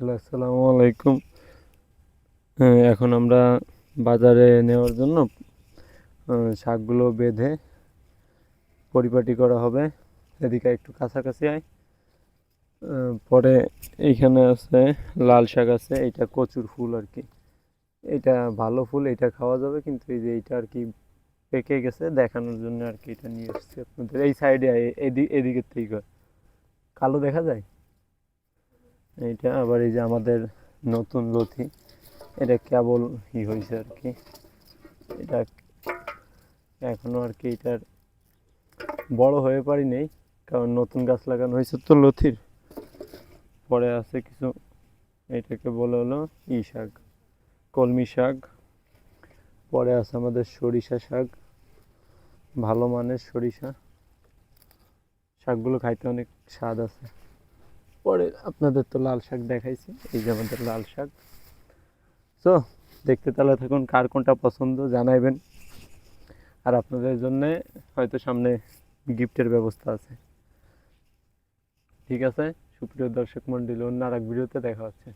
Hello আসসালামু আলাইকুম। হ্যাঁ, এখন আমরা বাজারে নেওয়ার জন্য শাকগুলো বেঁধে পরিপাটি করা হবে। এদিকে একটু কাছাকাছি আয়। পরে এইখানে আছে লাল শাক আছে এইটা কচুর ফুল আর কি। এটা ভালো ফুল এটা খাওয়া যাবে কিন্তু এই যে এইটা আর কি পেকে গেছে দেখানোর জন্য আর কি এটা নিয়ে এসেছি আপনাদের। এই সাইডে এদিকে এদিকের থেকে। কালো দেখা যায়? এইটা আবার এই যে আমাদের নতুন লথি এটা কেবল ই হয়েছে আর কি। এটা এখনও আর কি এটার বড় হয়ে পারি নেই, কারণ নতুন গাছ লাগানো হয়েছে তো লথির পরে আছে কিছু, এটাকে বলে হলো ই শাক, কলমি শাক। পরে আছে আমাদের সরিষা শাক, ভালো মানের সরিষা। শাকগুলো খাইতে অনেক স্বাদ আছে। পরে আপনাদের তো লাল শাক দেখাইছি, এই যে আমাদের লাল শাক। সো দেখতে তাহলে থাকুন কার কোনটা পছন্দ, জানাইবেন। আর আপনাদের জন্য হয়তো সামনে গিফটের ব্যবস্থা আছে। ঠিক আছে, সুপ্রিয় দর্শক মন্ডলী, অন্য আর এক ভিডিওতে দেখা হচ্ছে।